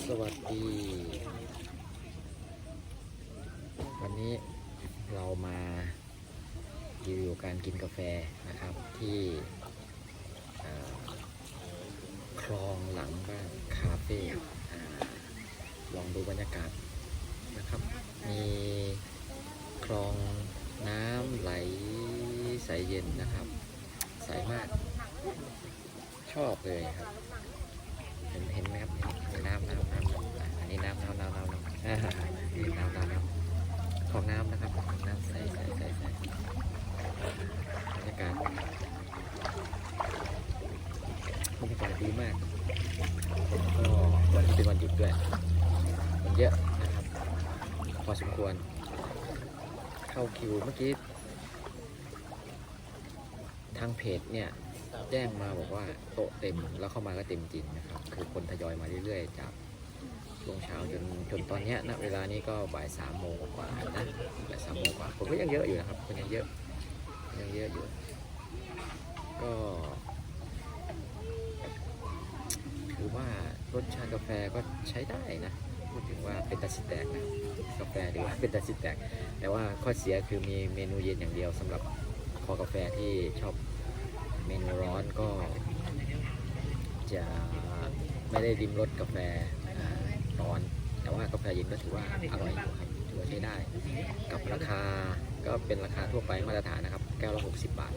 สวัสดี วันนี้เรามารีวิวการกินกาแฟนะครับที่คลองหลังบ้านคาเฟ่ลองดูบรรยากาศนะครับ มีคลองน้ำไหลใสเย็นนะครับ ใสมาก ชอบเลยครับ เห็นเห็นไหมครับน้ำน้ำน้ำอะอันนี้น้ำน้ำน้ำ น้ำน้ำน้ำของน้ำนะครับของน้ำใสใสใสใสบรรยากาศบรรยากาศดีมากก็วันนี้เป็นวันหยุดด้วยมันเยอะนะครับพอสมควร เข้าคิวเมื่อกี้ทางเพจเนี่ยแจ้งมาบอกว่าโต๊ะเต็มแล้วเข้ามาก็เต็มจริงนะครับ คือคนทยอยมาเรื่อยๆจาก ช่วงเช้าจนจนตอนนี้ยณเวลานี้ก็บ่ายสามโมงกว่านะบ่ายสามโมงกว่าคนก็ยังเยอะอยู่นะครับคนยังเยอะยังเยอะอยู่ ก็ถือว่ารสชาติกาแฟก็ใช้ได้นะพูดถึงว่าเป็นตาสิแตกนะกาแฟดีกว่าเป็นตาสิแตก แต่ว่าข้อเสียคือมีเมนูเย็นอย่างเดียวสำหรับคอกาแฟที่ชอบเมนูร้อนก็จะไม่ได้ริมรสกาแฟ ร้อน แต่ว่ากาแฟเย็นก็ถือว่าอร่อยอยู่ครับถือว่าใช้ได้ กับราคาก็เป็นราคาทั่วไปมาตรฐานนะครับ แก้วละ60 บาท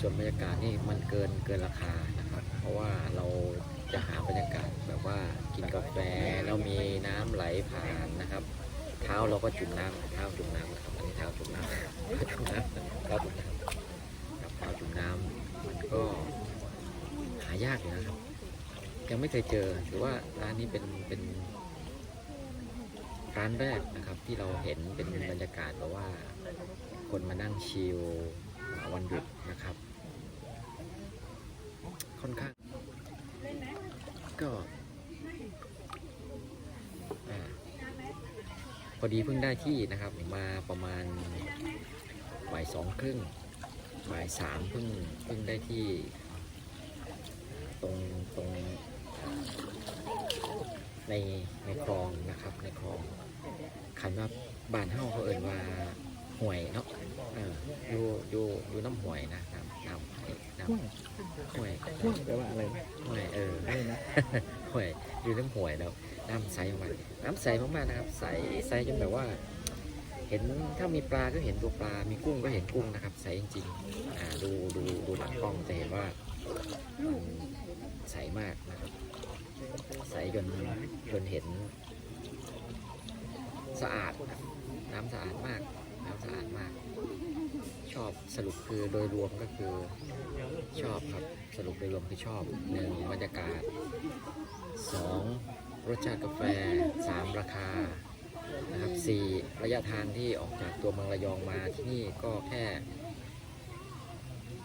ส่วนบรรยากาศนี่มันเกินเกินราคานะครับ เพราะว่าเราจะหาบรรยากาศแบบว่ากินกาแฟแล้วมีน้ำไหลผ่านนะครับ เท้าเราก็จุ่มน้ำเท้าจุ่มน้ำนะครับอันนี้เท้าจุ่มน้ำจุ่มน้ำเท้าจุ่มน้ำเท้าจุ่มน้ำมันก็หายากอยู่นะครับ ยังไม่เคยเจอถือว่าร้านนี้เป็นเป็นร้านแรกนะครับ ที่เราเห็นเป็นบรรยากาศแบบว่า คนมานั่งชิลวันหยุดนะครับ ค่อนข้าง ก็พอดีเพิ่งได้ที่นะครับมาประมาณบ่ายสองครึ่งบ่ายสามเพิ่งเพิ่งได้ที่ตรงตรง ในในคลองนะครับในคลองคันว่าบ้านเฮาเขาเอ่นว่าห่วยเนาะเอออยู่อยู่อยู่น้ำห่วยนะน้ำน้ำน้ำห่วยพูดแปลว่าอะไรห่วยเอออะไรนะห่วยอยู่น้ำห่วยแล้วน้ำใสมากน้ำใสมากๆนะครับ ใสใสจนแบบว่า เห็นถ้ามีปลาก็เห็นตัวปลา มีกุ้งก็เห็นกุ้งนะครับ ใสจริงๆอ่าดูดูดูหลังกล้องจะเห็นว่ามันใสมากนะครับ ใสจนจนเห็นสะอาดน้ำสะอาดมาก น้ำสะอาดมาก ชอบสรุปคือโดยรวมก็คือชอบครับสรุปโดยรวมคือชอบหนึ่งบรรยากาศสองรสชาติกาแฟสามราคานะครับสี่ระยะทางที่ออกจากตัวเมืองระยองมาที่นี่ก็แค่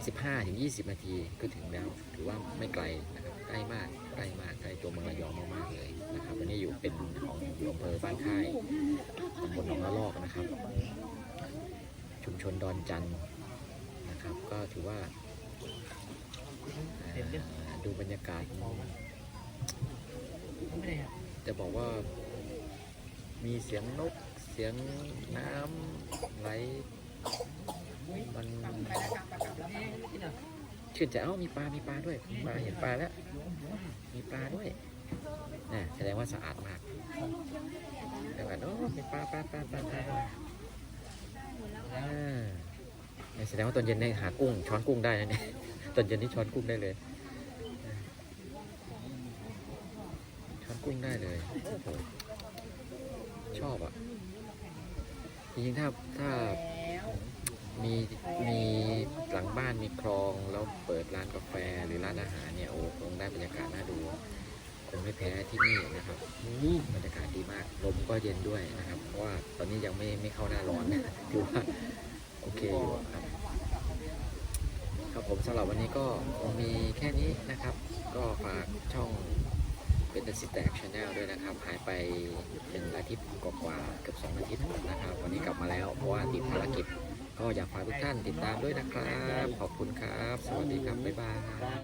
15ถึง20 นาทีก็ถึงแล้วถือว่าไม่ไกลนะครับ ใกล้มากใกล้มากใกล้ตัวเมืองระยองมากๆเลยนะครับวันนี้อยู่เป็นของอยู่อำเภอบ้านค่ายตำบลหนองละลอกนะครับ ชุมชนดอนจันนะครับ ก็ถือว่าดูบรรยากาศจะบอกว่ามีเสียงนกเสียงน้ำไหลมัน ชื่นใจเอ้ามีปลา มีปลาด้วยมาเห็นปลาแล้ว มีปลาด้วยนะแสดงว่าสะอาดมากแสดงว่าโอ้มีปลาปลาปลาปลาปลาอ่าเนี่แสดงว่าตอนเย็นเนี่ยหากุ้ง ช้อนกุ้งได้นะเนี่ยตอนเย็นนี่ช้อนกุ้งได้เลย ช้อนกุ้งได้เลยชอบอะจริงๆถ้าถ้า มีมีหลังบ้านมีคลองแล้วเปิดร้านกาแฟหรือร้านอาหารเนี่ยโอ้คงได้บรรยากาศน่าดูคงไม่แพ้ที่นี่นะครับนี่บรรยากาศดีมากลมก็เย็นด้วยนะครับ เพราะว่าตอนนี้ยังไม่ไม่เข้าหน้าร้อนนะถือว่าโอเคอยู่ครับครับผมสำหรับวันนี้ก็คงมีแค่นี้นะครับ ก็ฝากช่องเป็น The Sit Back Channel ด้วยนะครับ หายไปเป็นอาทิตย์กว่าๆเกือบสองอาทิตย์นะครับ วันนี้กลับมาแล้วเพราะว่าติดภารกิจ ก็อยากฝากทุกท่านติดตามด้วยนะครับ ขอบคุณครับ สวัสดีครับ บ๊ายบาย